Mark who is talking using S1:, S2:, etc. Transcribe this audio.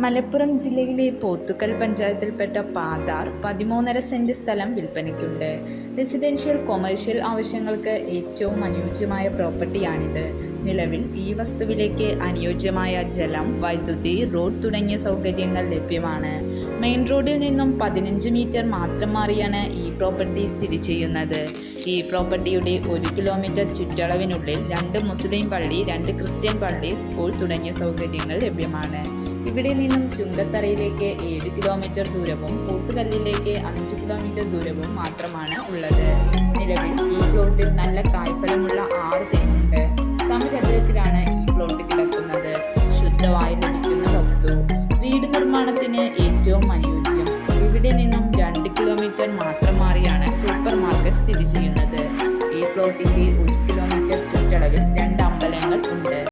S1: മലപ്പുറം ജില്ലയിലെ പോത്തുക്കൽ പഞ്ചായത്തിൽപ്പെട്ട പാതാർ പതിമൂന്നര സെന്റ് സ്ഥലം വിൽപ്പനയ്ക്കുണ്ട്. Residential commercial ആവശ്യങ്ങൾക്ക് ഏറ്റവും അനുയോജ്യമായ പ്രോപ്പർട്ടിയാണിത്. നിലവിൽ ഈ വസ്തുവിലേക്ക് അനുയോജ്യമായ ജലം വൈദ്യുതി റോഡ് തുടങ്ങിയ സൗകര്യങ്ങൾ ലഭ്യമാണ്. മെയിൻ റോഡിൽ നിന്നും പതിനഞ്ച് മീറ്റർ മാത്രം മാറിയാണ് ഈ പ്രോപ്പർട്ടി സ്ഥിതി ചെയ്യുന്നത്. ഈ പ്രോപ്പർട്ടിയുടെ ഒരു കിലോമീറ്റർ ചുറ്റളവിനുള്ളിൽ രണ്ട് മുസ്ലിം പള്ളി രണ്ട് ക്രിസ്ത്യൻ പള്ളി സ്കൂൾ തുടങ്ങിയ സൗകര്യങ്ങൾ ലഭ്യമാണ്. ഇവിടെ നിന്നും ചുങ്കത്തറയിലേക്ക് ഏഴ് കിലോമീറ്റർ ദൂരവും പോത്തുകല്ലിലേക്ക് അഞ്ച് കിലോമീറ്റർ ദൂരവും മാത്രമാണ് ഉള്ളത്. നിലവിൽ ഈ പ്ലോട്ടിൽ നല്ല കായ്ഫലമുള്ള ആറ് തെങ്ങുണ്ട് സമചതുരത്തിലാണ് ഈ പ്ലോട്ട് കിടക്കുന്നത്. ശുദ്ധവായു ലഭിക്കുന്ന വസ്തു. വീട് നിർമ്മാണത്തിന് ഏറ്റവും അനുയോജ്യം. ഇവിടെ നിന്നും രണ്ട് കിലോമീറ്റർ മാത്രം മാറിയാണ് സൂപ്പർ മാർക്കറ്റ് സ്ഥിതി ചെയ്യുന്നത്. ഈ പ്ലോട്ടിന്റെ ഒരു കിലോമീറ്റർ ചുറ്റളവിൽ രണ്ട്